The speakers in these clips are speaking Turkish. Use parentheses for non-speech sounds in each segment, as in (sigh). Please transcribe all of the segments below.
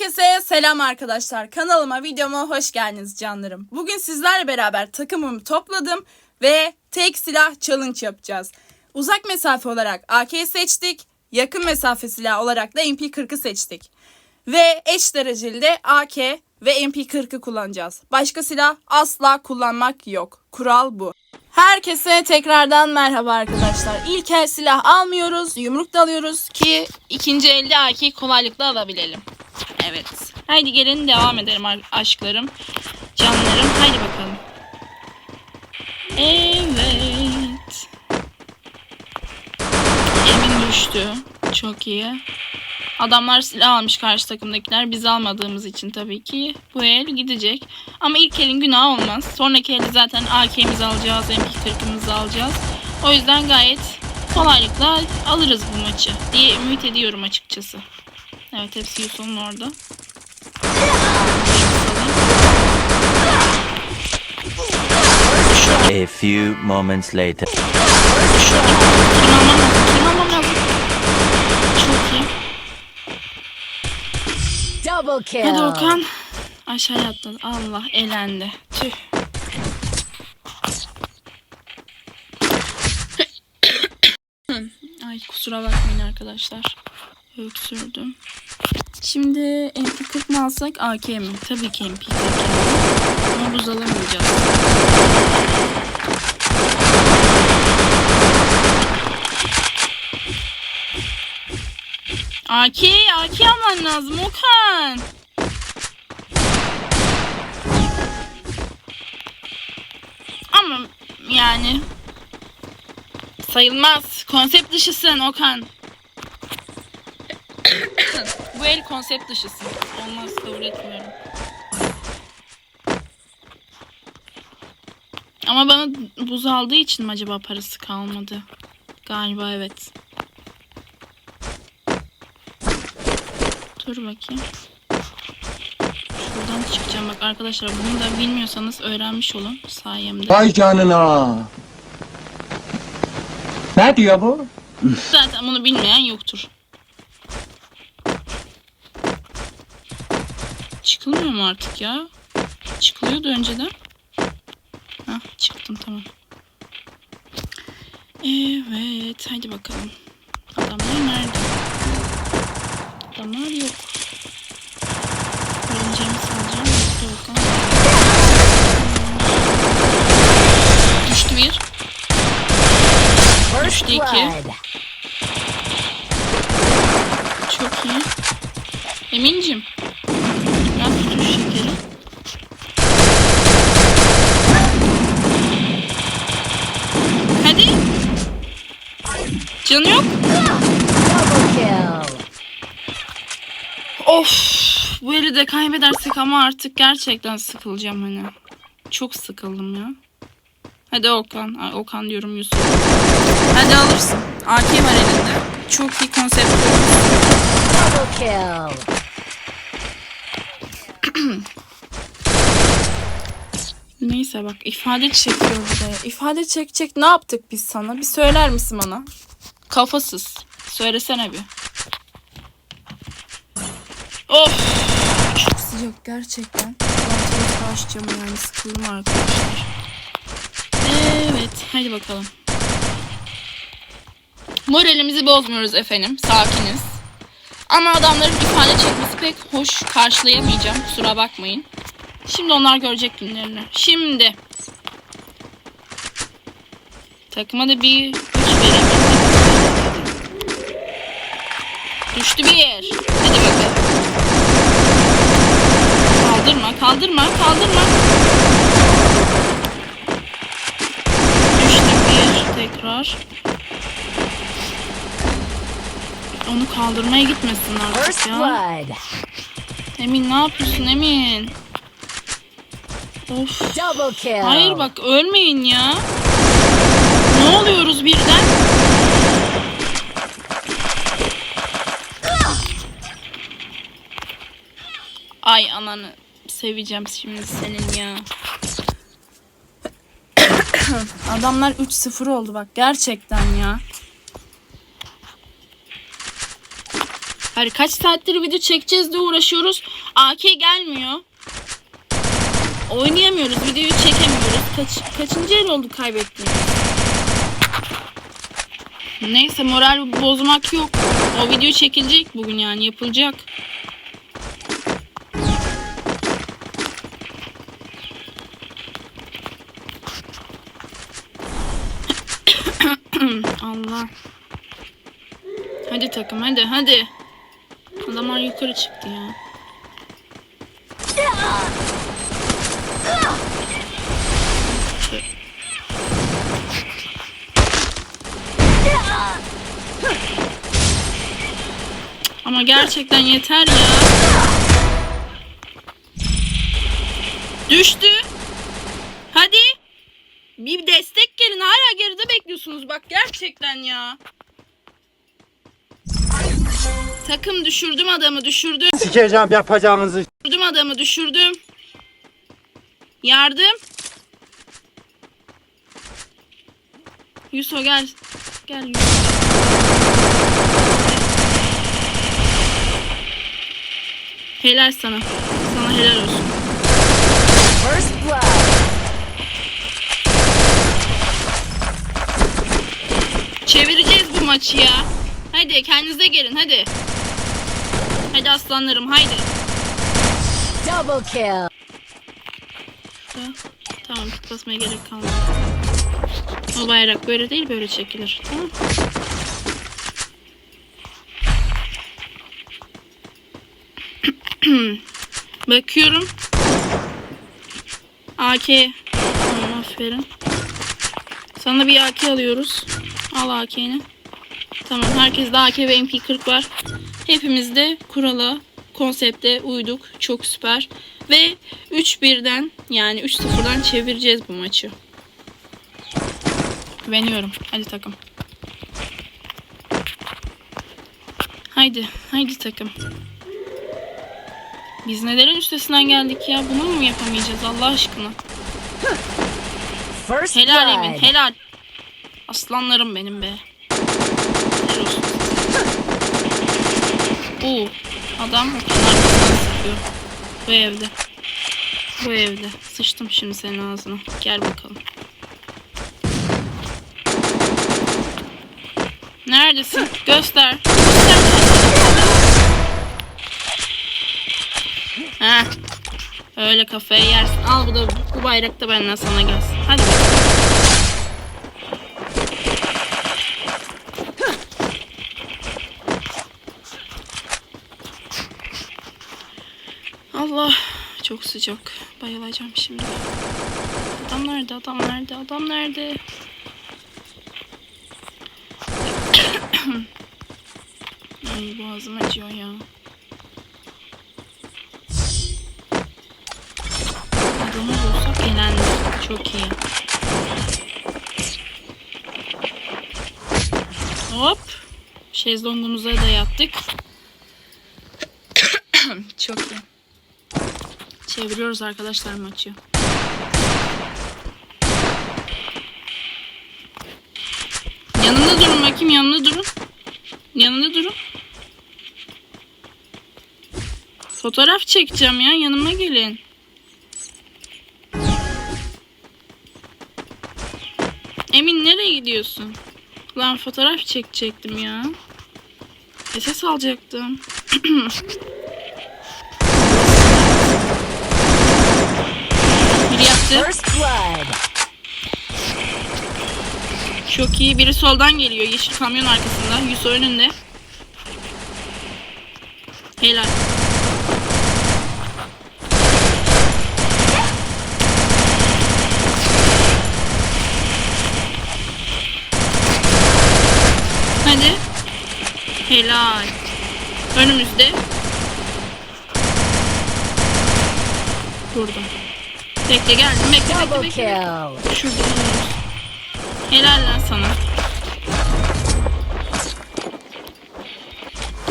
Herkese selam arkadaşlar. Kanalıma, videoma hoş geldiniz canlarım. Bugün sizlerle beraber takımımı topladım ve tek silah challenge yapacağız. Uzak mesafe olarak AK'yi seçtik. Yakın mesafe silah olarak da MP40'ı seçtik. Ve eş dereceli de AK ve MP40'ı kullanacağız. Başka silah asla kullanmak yok. Kural bu. Herkese tekrardan merhaba arkadaşlar. İlk el silah almıyoruz, yumruk da alıyoruz ki ikinci elde AK'yi kolaylıkla alabilelim. Evet. Haydi gelin devam edelim ar- aşklarım. Canlarım. Haydi bakalım. Evet. Emin düştü. Çok iyi. Adamlar silah almış karşı takımdakiler. Biz almadığımız için tabii ki bu el gidecek. Ama ilk elin günahı olmaz. Sonraki elde zaten AK'mizi alacağız. MP40'ımızı alacağız. O yüzden gayet kolaylıkla alırız bu maçı diye ümit ediyorum açıkçası. Evet hepsi Yusuf'un orada. A few moments later. Double kill. Hadi Okan. Aşağıya atladı. Allah elendi. Tüh. (coughs) Ay kusura bakmayın arkadaşlar. Öksürdüm. Şimdi MP40 mı alsak AK mi? Tabii ki MP40. Ama buz alamayacağız. AK, AK alman lazım Okan. Ama yani sayılmaz. Konsept dışısın Okan. Bu el konsept dışısın. Olmaz kabul etmiyorum. Ama bana buz aldığı için mi acaba parası kalmadı? Galiba evet. Dur bakayım. Şuradan çıkacağım. Bak arkadaşlar bunu da bilmiyorsanız öğrenmiş olun sayemde. Vay canına. Ne diyor bu? Zaten bunu bilmeyen yoktur. Çıkılmıyor mu artık ya? Çıkılıyordu önceden. Hah çıktım tamam. Evet hadi bakalım. Adamlar nerede? Adamlar yok. Öleceğimi sanacağım. Dur bakalım. Düştü bir. Düştü iki. Çok iyi. Emincim. Şekeri. Hadi. Canı yok. Of. Bu eli de kaybedersek ama artık gerçekten sıkılacağım hani. Çok sıkıldım ya. Hadi Okan. Ay, Okan diyorum Yusuf. Hadi alırsın. AK var elinde. Çok iyi konsept. Double kill. Neyse bak ifade çekiyor burada. İfade çekecek ne yaptık biz sana? Bir söyler misin bana? Kafasız. Söylesene bir. Of. Çok sıcak gerçekten. Ben açacağım yani sıkıldım arkadaşlar. Evet hadi bakalım. Moralimizi bozmuyoruz efendim. Sakiniz. Ama adamların ifade çekmesi pek hoş karşılayamayacağım. Kusura bakmayın. Şimdi onlar görecek günlerini. Şimdi. Takıma da bir güç verelim. Düştü bir. Hadi bakalım. Kaldırma, kaldırma, kaldırma. Düştü bir. Tekrar. Onu kaldırmaya gitmesin artık ya. Emin ne yapıyorsun Emin? Double kill. Hayır bak ölmeyin ya. Ne oluyoruz birden? Ay ananı seveceğim şimdi senin ya. Adamlar 3-0 oldu bak gerçekten ya. Hayır kaç saattir video çekeceğiz diye uğraşıyoruz. AK gelmiyor. Oynayamıyoruz. Videoyu çekemiyoruz. Kaç, kaçıncı el oldu kaybettiğimiz? Neyse moral bozmak yok. O video çekilecek bugün yani yapılacak. (coughs) Allah. Hadi takım hadi hadi. Adamlar yukarı çıktı ya. Ama gerçekten yeter ya. Düştü. Hadi. Bir destek gelin. Hala geride bekliyorsunuz. Bak gerçekten ya. Takım düşürdüm adamı düşürdüm. Sikeceğim yapacağınızı. Düşürdüm adamı düşürdüm. Yardım. Yuso gel. Gel Yuso. Helal sana. Sana helal olsun. First blood. Çevireceğiz bu maçı ya. Hadi kendinize gelin hadi. Hadi aslanlarım haydi. Double kill. Tamam tut basmaya gerek kalmadı. O bayrak böyle değil böyle çekilir. Tamam. (clears throat) Bakıyorum. AK. Tamam aferin. Sana bir AK alıyoruz. Al AK'ni. Tamam herkeste AK ve MP40 var. Hepimiz de kurala, konsepte uyduk. Çok süper. Ve 3-1'den yani 3-0'dan çevireceğiz bu maçı. Güveniyorum. Hadi takım. Haydi. Haydi takım. Biz nelerin üstesinden geldik ya? Bunu mu yapamayacağız Allah aşkına? Helal Emin. Helal. Aslanlarım benim be. Oo. Adam o kadar sıkıyor. Bu evde. Bu evde. Sıçtım şimdi senin ağzına. Gel bakalım. Neredesin? Göster. Göster. Ha. Öyle kafaya yersin. Al bu da bu bayrak da benden sana gelsin. Hadi bakalım. Allah çok sıcak. Bayılacağım şimdi. Adam nerede? Adam nerede? Adam nerede? (coughs) Ay boğazım acıyor ya. Adamı bulsak eğlendik. Çok iyi. Hop. Şezlongumuza da yattık. Çok iyi. Çeviriyoruz arkadaşlar maçı. Yanında durun bakayım yanında durun. Yanında durun. Fotoğraf çekeceğim ya yanıma gelin. Emin nereye gidiyorsun? Lan fotoğraf çekecektim ya. SS alacaktım. (clears throat) Blood. Çok iyi. Biri soldan geliyor. Yeşil kamyon arkasında. Yusuf önünde. Helal. Hadi. Helal. Önümüzde. Vurdum. Bekle geldim. Bekle bekle bekle. kill. Şurada. Helal lan sana.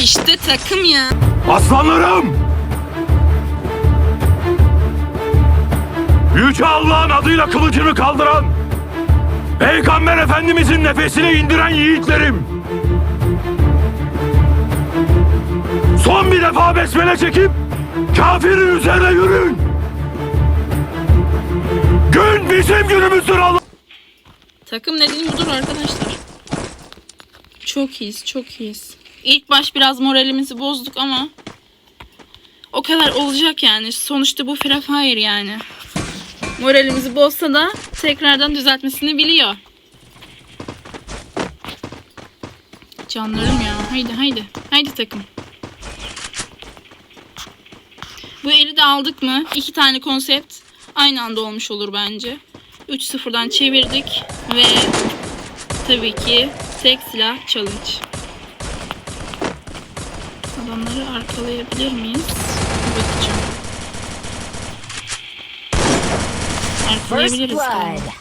İşte takım ya. Aslanlarım! Yüce Allah'ın adıyla kılıcını kaldıran, Peygamber Efendimizin nefesini indiren yiğitlerim. Son bir defa besmele çekip kafirin üzerine yürüyün. Gün bizim günümüzdür Allah. Takım dediğim budur arkadaşlar. Çok iyiyiz, çok iyiyiz. İlk baş biraz moralimizi bozduk ama o kadar olacak yani. Sonuçta bu Free Fire yani. Moralimizi bozsa da tekrardan düzeltmesini biliyor. Canlarım ya. Haydi haydi. Haydi takım. Bu eli de aldık mı? İki tane konsept aynı anda olmuş olur bence. 3-0'dan çevirdik ve tabii ki tek silah challenge. Adamları arkalayabilir miyiz? Bakacağım. First Arkalayabiliriz galiba.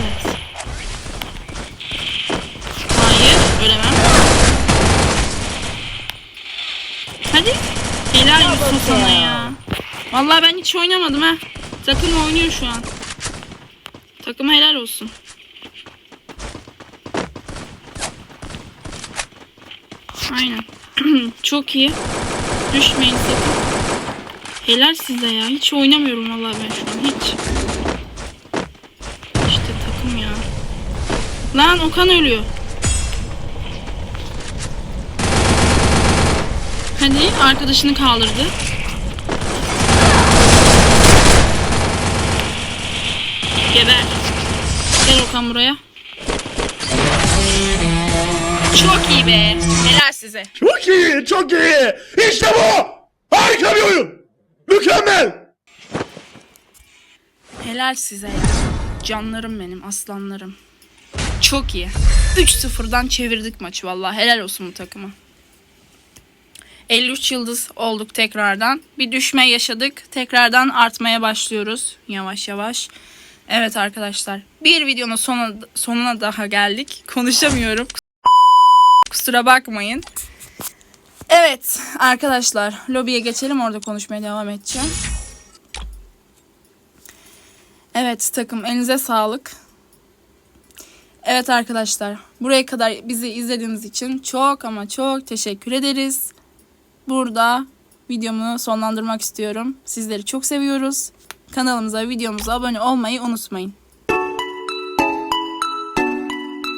Evet. Hayır, ölemem. Hadi. Helal olsun sana ya. Vallahi ben hiç oynamadım ha. Takım oynuyor şu an. Takıma helal olsun. Aynen. (clears throat) Çok iyi. Düşmeyin sakın. Helal size ya. Hiç oynamıyorum vallahi ben şu an. Hiç. İşte takım ya. Lan Okan ölüyor. Hadi arkadaşını kaldırdı. Geber. Gel Okan buraya. Çok iyi be. Helal size. Çok iyi, çok iyi. İşte bu. Harika bir oyun. Mükemmel. Helal size ya. Canlarım benim, aslanlarım. Çok iyi. 3-0'dan çevirdik maçı vallahi. Helal olsun bu takıma. 53 yıldız olduk tekrardan. Bir düşme yaşadık. Tekrardan artmaya başlıyoruz yavaş yavaş. Evet arkadaşlar. Bir videonun sonuna, sonuna daha geldik. Konuşamıyorum. Kusura bakmayın. Evet arkadaşlar. Lobiye geçelim. Orada konuşmaya devam edeceğim. Evet takım elinize sağlık. Evet arkadaşlar buraya kadar bizi izlediğiniz için çok ama çok teşekkür ederiz. Burada videomu sonlandırmak istiyorum. Sizleri çok seviyoruz. Kanalımıza videomuza abone olmayı unutmayın.